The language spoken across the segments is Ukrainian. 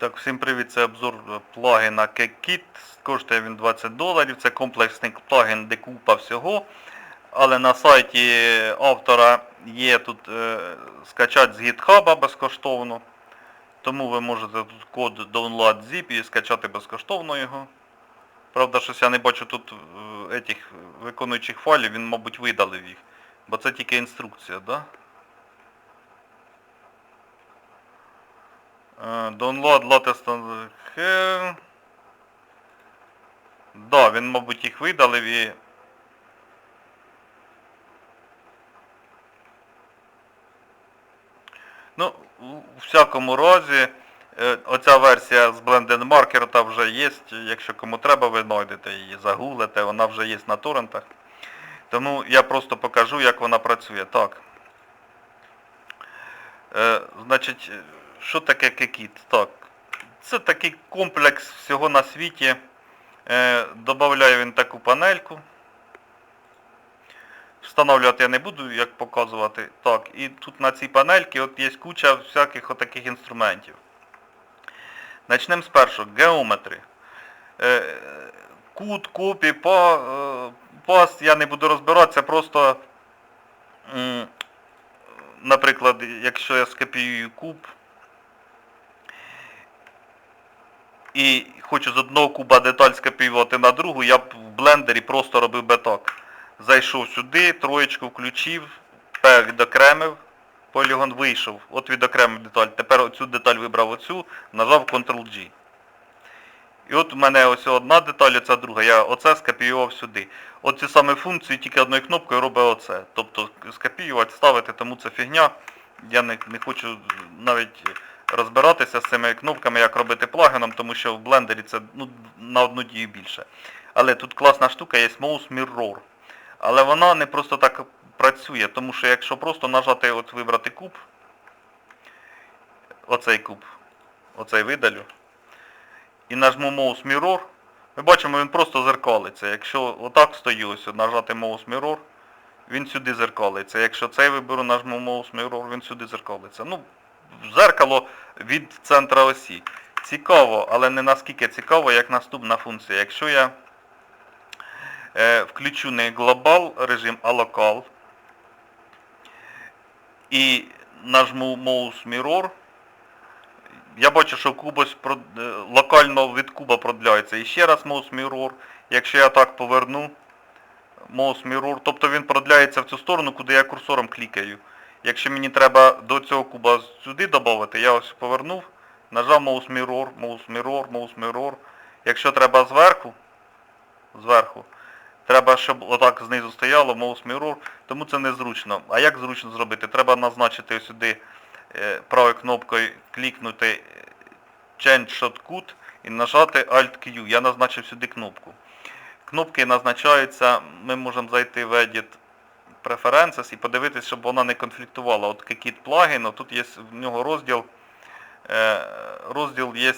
Так, всім привіт, це обзор плагіна KeKit. Коштує він 20 доларів. Це комплексний плагін, де купа всього. Але на сайті автора є тут е, скачати з GitHub безкоштовно. Тому ви можете тут код download.zip і скачати безкоштовно його. Правда, щось я не бачу тут е, етих виконуючих файлів, він, мабуть, видалив їх. Бо це тільки інструкція, да? Download latest here. Да, він, мабуть, їх видалив і... Ну, у всякому разі, е, оця версія з Blended Marker та вже є, якщо кому треба, ви знайдете її, загуглите, вона вже є на торрентах. Тому я просто покажу, як вона працює. Так. Е, значить, що таке кекіт? Так. Це такий комплекс всього на світі. Е, Добавляю він таку панельку. Встановлювати я не буду, як показувати. Так, і тут на цій панельці от є куча всяких отаких інструментів. Начнемо з першого. Геометри. Е, кут, копі, па, е, пас, я не буду розбиратися, просто, м, наприклад, якщо я скопіюю куб і хочу з одного куба деталь скопіювати на другу, я б в блендері просто робив би так. Зайшов сюди, троєчку включив, відокремив, полігон вийшов, от відокремив деталь. Тепер оцю деталь вибрав оцю, нажав Ctrl-G. І от у мене ось одна деталь, оця друга. Я оце скопіював сюди. От ці саме функції тільки одною кнопкою робить оце. Тобто скопіювати, ставити, тому це фігня. Я не, не хочу навіть розбиратися з цими кнопками, як робити плагіном, тому що в блендері це ну, на одну дію більше. Але тут класна штука є Mouse Mirror. Але вона не просто так працює, тому що якщо просто нажати, от вибрати куб, оцей куб, оцей видалю, і нажму Mouse Mirror, ми бачимо, він просто зеркалиться. Якщо отак стою, ось нажати Mouse Mirror, він сюди зеркалиться. Якщо цей виберу, нажму Mouse Mirror, він сюди зеркалиться. Ну, зеркало від центра осі. Цікаво, але не наскільки цікаво, як наступна функція. Якщо я е, включу не глобал режим, а локал і нажму Mouse Mirror, я бачу, що куб ось про- е, локально від куба продляється. І ще раз Mouse Mirror. Якщо я так поверну Mouse Mirror, тобто він продляється в цю сторону, куди я курсором клікаю. Якщо мені треба до цього куба сюди додати, я ось повернув, нажав Mouse Mirror, Mouse Mirror, Mouse Mirror. Якщо треба зверху, зверху, треба, щоб отак знизу стояло Mouse Mirror, тому це незручно. А як зручно зробити? Треба назначити сюди е, правою кнопкою клікнути е, Change Shortcut і нажати Alt-Q. Я назначив сюди кнопку. Кнопки назначаються, ми можемо зайти в Edit Preferences і подивитися, щоб вона не конфліктувала. От Kikit плагін, тут є в нього розділ, е, розділ є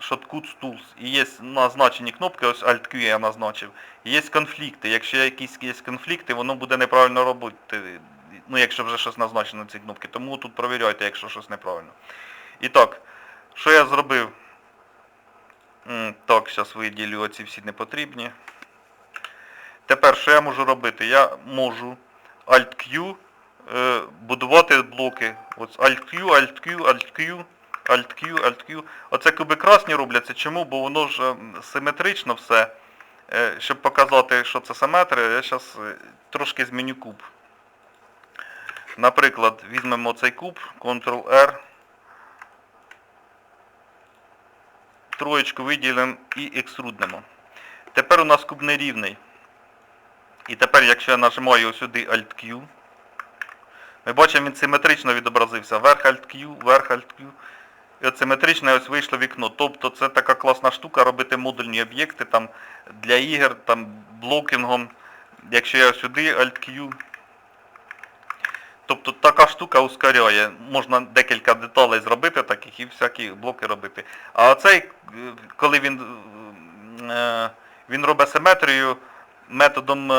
Shortcuts Tools і є назначені кнопки, ось Alt-Q я назначив. Є конфлікти. Якщо якісь є конфлікти, воно буде неправильно робити. Ну, якщо вже щось назначено на ці кнопки. Тому тут провіряйте, якщо щось неправильно. І так, що я зробив? Так, зараз виділю оці всі непотрібні. Тепер що я можу робити? Я можу Alt-Q е, будувати блоки. Ось Alt-Q, Alt-Q, Alt-Q, Alt-Q, Alt-Q. Оце куби красні робляться. Чому? Бо воно ж ем, симетрично все. Е, щоб показати, що це симетрія, я зараз трошки зміню куб. Наприклад, візьмемо цей куб, Ctrl-R, троєчку виділимо і екструднемо. Тепер у нас куб нерівний. І тепер, якщо я нажимаю сюди Alt-Q, ми бачимо, він симетрично відобразився. Верх Alt-Q, верх Alt-Q. І от симетрично ось вийшло вікно. Тобто це така класна штука робити модульні об'єкти там для ігор, там блокінгом. Якщо я сюди Alt-Q. Тобто така штука ускоряє. Можна декілька деталей зробити таких і всякі блоки робити. А оцей, е, коли він, е, він робить симетрію методом е,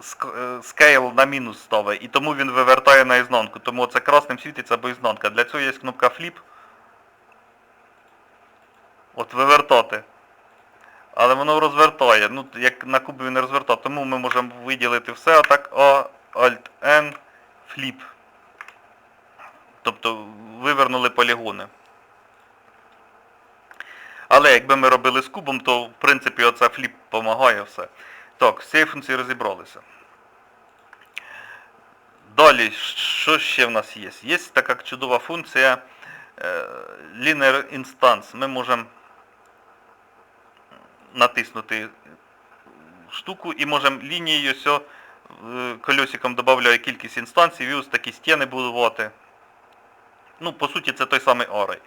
ск- е, scale на мінус ставить, і тому він вивертає на ізнанку. Тому це красним світиться або ізнанка. Для цього є кнопка Flip. От вивертати. Але воно розвертає. Ну, як на кубі не розвертає, тому ми можемо виділити все, а так А, Alt N, Flip. Тобто вивернули полігони. Але якби ми робили з кубом, то в принципі оце фліп допомагає все. Так, з цією функцією розібралися. Далі, що ще в нас є? Є така чудова функція е, Linear Instance. Ми можемо натиснути штуку і можемо лінією сьо, е, колесиком додаю кількість інстанцій, і ось такі стіни будувати. Ну, по суті, це той самий Array.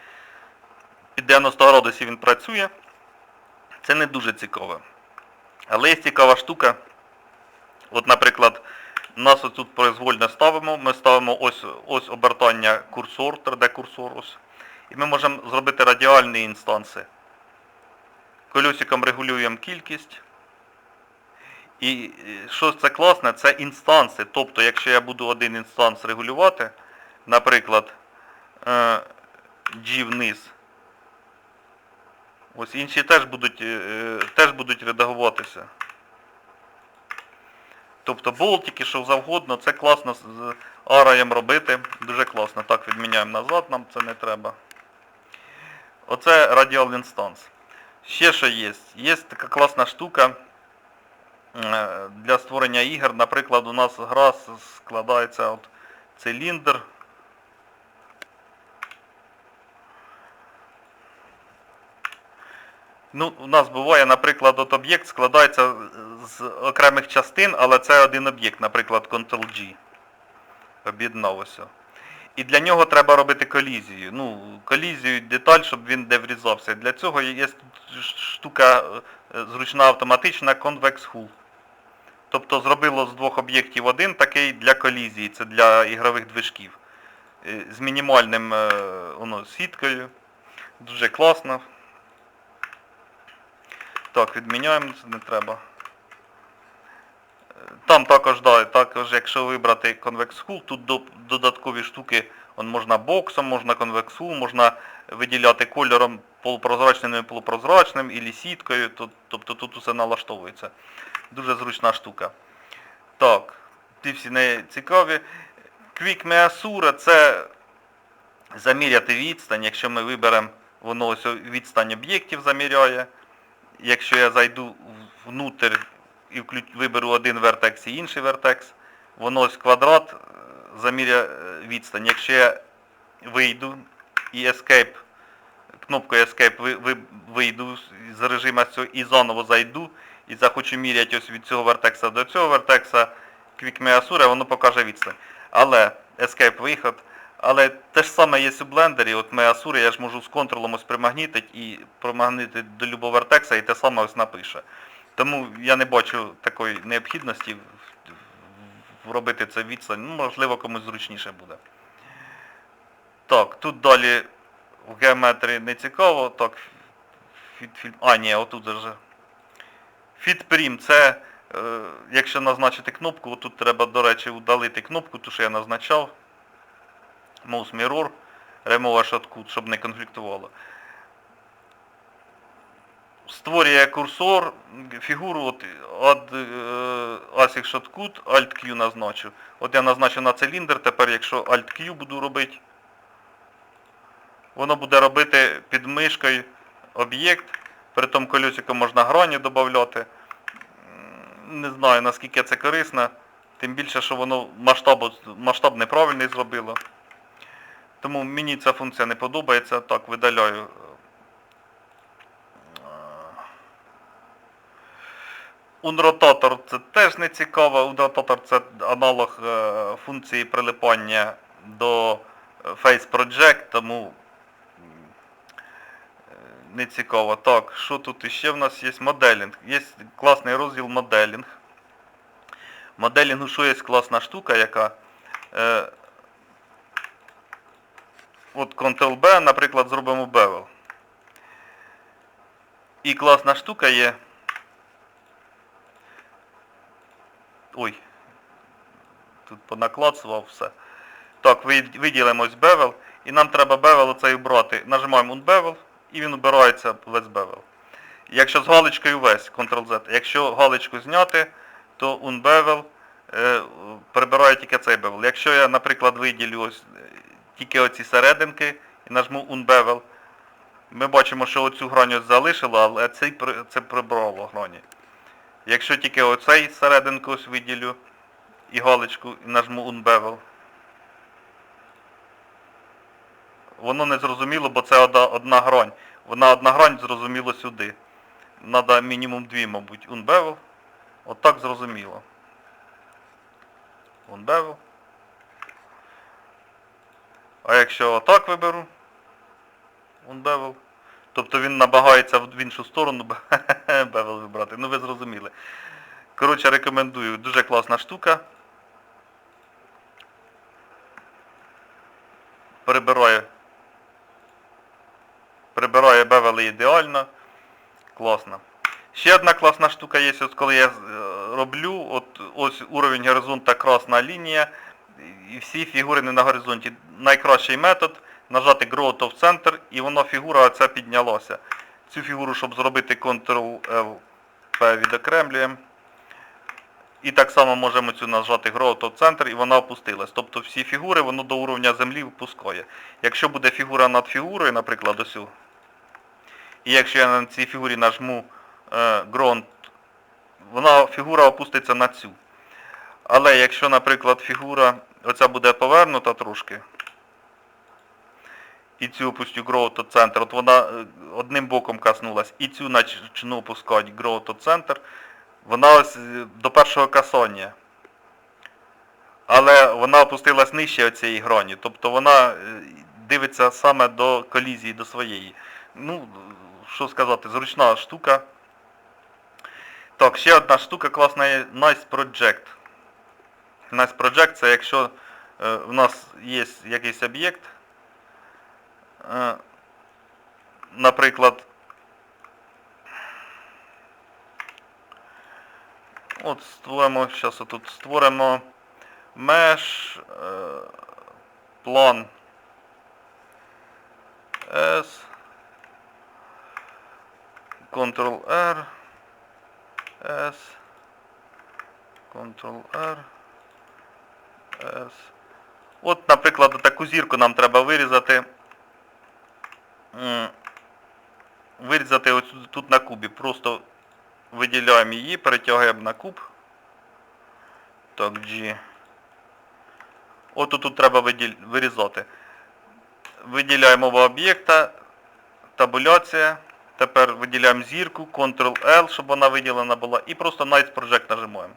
Під 90 градусів він працює. Це не дуже цікаве. Але є цікава штука. От, наприклад, нас тут произвольно ставимо, ми ставимо ось, ось обертання курсор, 3D-курсор ось. І ми можемо зробити радіальні інстанси. Колесиком регулюємо кількість. І що це класне, це інстанси. Тобто, якщо я буду один інстанс регулювати, наприклад, е, G вниз, ось інші теж будуть, е, е, теж будуть редагуватися. Тобто болтики, що завгодно, це класно з араєм робити. Дуже класно. Так, відміняємо назад, нам це не треба. Оце Radial Instance. Ще що є? Є така класна штука е, для створення ігор. Наприклад, у нас гра складається от циліндр. Ну, у нас буває, наприклад, от об'єкт складається з окремих частин, але це один об'єкт, наприклад, Ctrl-G. Об'єднав ось. І для нього треба робити колізію. Ну, колізію, деталь, щоб він де врізався. Для цього є штука е, зручна автоматична Convex Hull. Тобто зробило з двох об'єктів один такий для колізії, це для ігрових движків. Е, З мінімальним е, воно, сіткою. Дуже класно. Так, відміняємо, це не треба. Е, Там також, да, також, якщо вибрати Convex Hull, тут до- додаткові штуки, он можна боксом, можна Convex Hull, можна виділяти кольором полупрозрачним і полупрозрачним, і сіткою, то- тобто тут усе налаштовується. Дуже зручна штука. Так, ті всі не цікаві. Quick Measure це заміряти відстань, якщо ми виберемо, воно ось відстань об'єктів заміряє. Якщо я зайду внутрь і виберу один вертекс і інший вертекс, воно ось квадрат е, заміряє е, відстань. Якщо я вийду і Escape, кнопкою Escape ви, ви, вийду з- режиму і заново зайду, і захочу міряти ось від цього вертекса до цього вертекса, Quick Measure, воно покаже відстань. Але Escape виход. Але те ж саме є у блендері, от Measure, я ж можу з контролом ось примагнітити і примагнітити до любого вертекса і те саме ось напише. Тому я не бачу такої необхідності робити це відстань. Ну, можливо, комусь зручніше буде. Так, тут далі в геометрії не цікаво. Так, фіт, фіт, а, ні, отут вже. FitPrim це, е, якщо назначити кнопку, отут треба, до речі, удалити кнопку, ту, що я назначав. Mouse Mirror, Remove Shotcut, щоб не конфліктувало. Створює курсор, фігуру от, від е, ASIC Shotcut, Alt-Q назначу. От я назначу на циліндр, тепер якщо Alt-Q буду робити, воно буде робити під мишкою об'єкт, при тому колесиком можна грані додати. Не знаю наскільки це корисно, тим більше, що воно масштаб, масштаб неправильний зробило. Тому мені ця функція не подобається, так видаляю. Унротатор це теж не цікаво. Унротатор це аналог е, функції прилипання до е, Face Project, тому е, не цікаво. Так, що тут іще в нас є? Моделінг. Є класний розділ моделінг. Моделінгу що є класна штука, яка е, от Ctrl-B, наприклад, зробимо bevel. І класна штука є. Ой. Тут понаклацував все. Так, ви- виділимо ось bevel. І нам треба bevel оцей брати. Нажимаємо unbevel і він обирається весь бевел. Якщо з галочкою весь, Ctrl-Z. Якщо галочку зняти, то unbevel е, прибирає тільки цей бевел. Якщо я, наприклад, виділю ось тільки оці серединки і нажму unbevel, ми бачимо, що оцю ось залишило, але цей, це прибрало грані. Якщо тільки оцей серединку ось виділю і галочку і нажму unbevel, воно не зрозуміло, бо це одна, грань. Вона одна грань зрозуміло сюди. Надо мінімум дві, мабуть, unbevel. От зрозуміло. Unbevel. А якщо отак виберу, unbevel, тобто він набагається в іншу сторону, bevel вибрати. Ну ви зрозуміли. Коротше, рекомендую. Дуже класна штука. Прибирає. Прибирає бевели ідеально. Класно. Ще одна класна штука є, ось коли я е, роблю, от ось уровень горизонта красна лінія, і всі фігури не на горизонті. Найкращий метод нажати Grow of Center і воно фігура оця піднялася. Цю фігуру, щоб зробити Ctrl-L-P відокремлюємо. І так само можемо цю нажати Grow of Center і вона опустилась. Тобто всі фігури воно до уровня землі впускає. Якщо буде фігура над фігурою, наприклад, ось. І якщо я на цій фігурі нажму е, Ground, вона фігура опуститься на цю. Але якщо, наприклад, фігура оця буде повернута трошки, і цю опустю Grow to Center, от вона е, одним боком коснулась, і цю почну опускати Grow to Center, вона ось е, до першого касання. Але вона опустилась нижче оцієї грані. Тобто вона е, дивиться саме до колізії, до своєї. Ну, що сказати, зручна штука. Так, ще одна штука класна є Nice Project. Nice Project це якщо е, в нас є якийсь об'єкт, е, наприклад, от створимо, зараз тут створимо меж, е, план S, Ctrl-R, S, Ctrl-R. От, наприклад, таку зірку нам треба вирізати. Вирізати ось тут на кубі. Просто виділяємо її, перетягуємо на куб. Так, G. От тут треба вирізати. Виділяємо оба об'єкта, табуляція. Тепер виділяємо зірку, Ctrl-L, щоб вона виділена була, і просто Nice Project нажимаємо.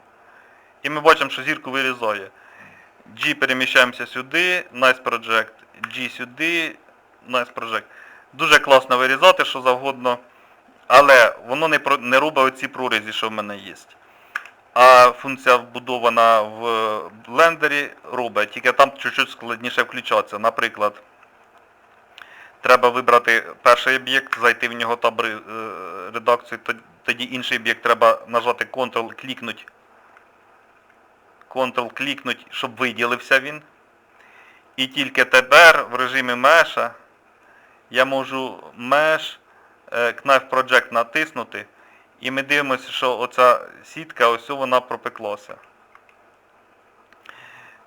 І ми бачимо, що зірку вирізає. G переміщаємося сюди, Nice Project, G сюди, Nice Project. Дуже класно вирізати, що завгодно. Але воно не, не робить оці прорізі, що в мене є. А функція вбудована в блендері робить, тільки там чуть-чуть складніше включатися. Наприклад, треба вибрати перший об'єкт, зайти в нього таб ре- е, редакцію, тоді інший об'єкт треба нажати Ctrl, клікнуть. Ctrl клікнуть, щоб виділився він. І тільки тепер в режимі меша я можу Mesh е, Knife Project натиснути. І ми дивимося, що оця сітка, ось вона пропеклася.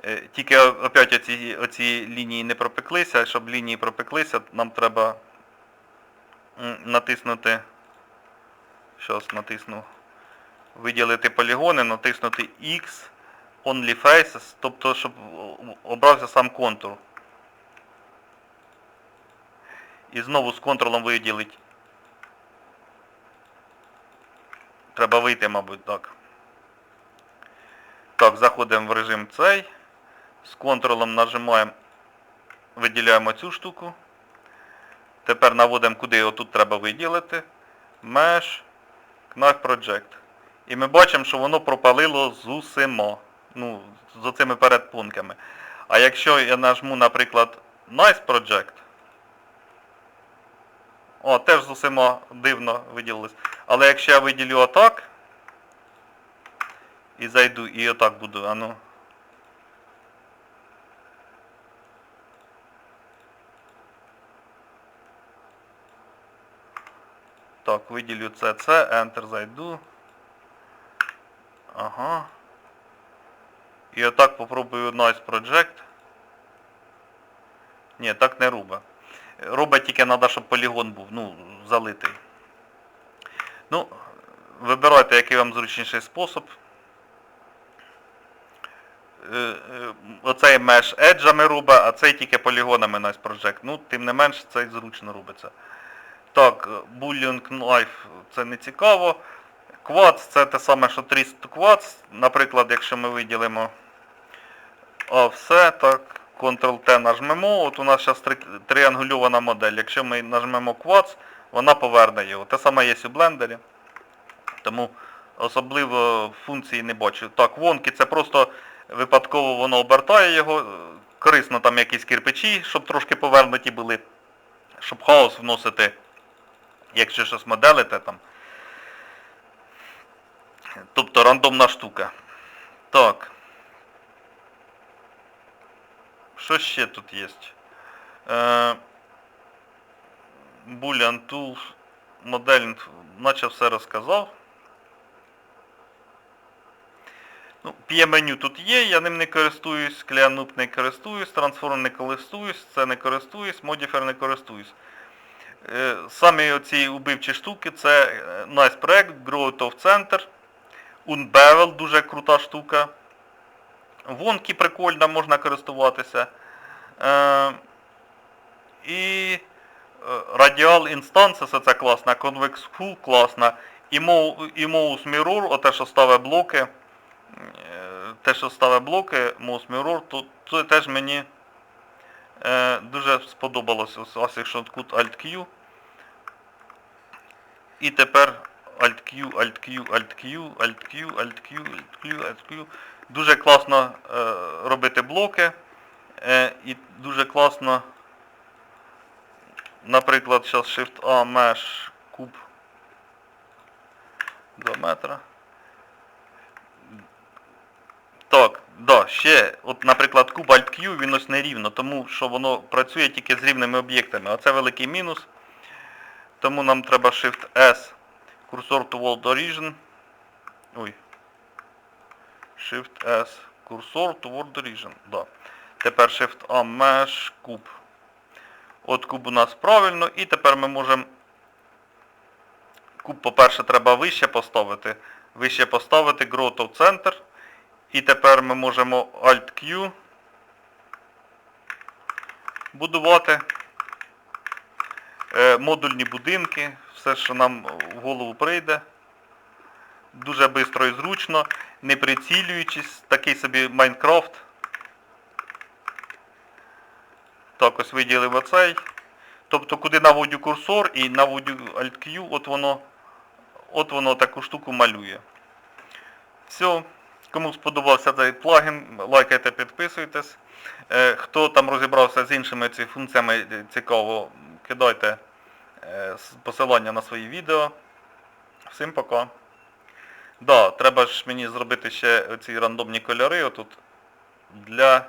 Е, Тільки опять оці, оці лінії не пропеклися. Щоб лінії пропеклися, нам треба натиснути. Щас натисну. Виділити полігони, натиснути X, Only Faces, тобто, щоб обрався сам контур. І знову з контролом виділить. Треба вийти, мабуть, так. Так, заходимо в режим цей. З контролем нажимаємо, виділяємо цю штуку. Тепер наводимо, куди його тут треба виділити. Mesh, Knife Project. І ми бачимо, що воно пропалило з усіма. Ну, з оцими передпунктами. А якщо я нажму, наприклад, Nice Project, о, теж з дивно виділилось. Але якщо я виділю отак, і зайду, і отак буду, а ну. Так, виділю це, це, Enter зайду. Ага. І отак попробую Nice Project. Ні, так не робить. Робить тільки треба, щоб полігон був, ну, залитий. Ну, вибирайте, який вам зручніший спосіб. Е, е, Оцей меш еджами робить, а цей тільки полігонами Nice Project. Ну, тим не менш, цей зручно робиться. Так, Bullying Knife це не цікаво. Quads це те саме, що 300 Quads. Наприклад, якщо ми виділимо а все, так, Ctrl-T нажмемо. От у нас зараз триангульована модель. Якщо ми нажмемо Quads, вона поверне його. Те саме є у блендері. Тому особливо функції не бачу. Так, вонки це просто випадково воно обертає його. Корисно там якісь кирпичі, щоб трошки повернуті були. Щоб хаос вносити, якщо щось моделите там. Тобто рандомна штука. Так. Що ще тут є? Е, Boolean Tools, моделінг, наче все розказав. Ну, PMenю тут є, я ним не користуюсь, ClearNoop не користуюсь, Transform не користуюсь, це не користуюсь, Modifier не користуюсь. Е, Самі оці убивчі штуки це е, Nice проект, Growth of Center, Unbevel, дуже крута штука. Вонки прикольна, можна користуватися. Е, і е, Radial Instances, це класна, Convex Full класна. І Mo- і Mouse Mirror, оте, що ставить блоки. е, Те, що ставить блоки, Mouse Mirror, то це теж мені е, дуже сподобалося. Ось ось якщо тут Alt-Q. І тепер Alt-Q, Alt-Q, Alt-Q, Alt-Q, Alt-Q, Alt-Q, Alt-Q. Дуже класно е, робити блоки. Е, і дуже класно, наприклад, зараз Shift-A, Mesh, куб 2 метра. Так, да, ще, от, наприклад, куб Alt-Q, він ось нерівно, тому що воно працює тільки з рівними об'єктами. А це великий мінус. Тому нам треба Shift-S, курсор to World Origin. Ой. Shift-S, курсор to World Origin. Да. Тепер Shift-A, Mesh, куб. От куб у нас правильно. І тепер ми можемо... Куб, по-перше, треба вище поставити. Вище поставити Growth Center. І тепер ми можемо Alt-Q будувати. Е, модульні будинки, все, що нам в голову прийде. Дуже швидко і зручно, не прицілюючись, такий собі Майнкрафт. Так, ось виділив оцей. Тобто, куди наводю курсор і наводю Alt-Q, от воно, от воно таку штуку малює. Все. Кому сподобався цей плагін, лайкайте, підписуйтесь. Е, Хто там розібрався з іншими цими функціями цікаво, кидайте е, посилання на свої відео. Всім пока. Да, треба ж мені зробити ще ці рандомні кольори отут для.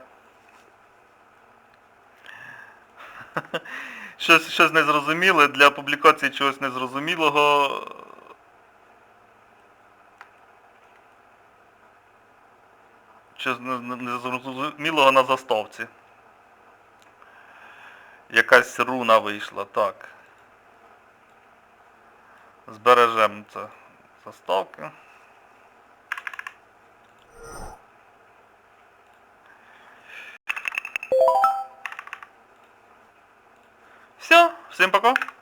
щось, щось незрозуміле, для публікації чогось незрозумілого. Щось не- не- незрозумілого на заставці. Якась руна вийшла, так. Збережемо це заставки. Все, всім пока.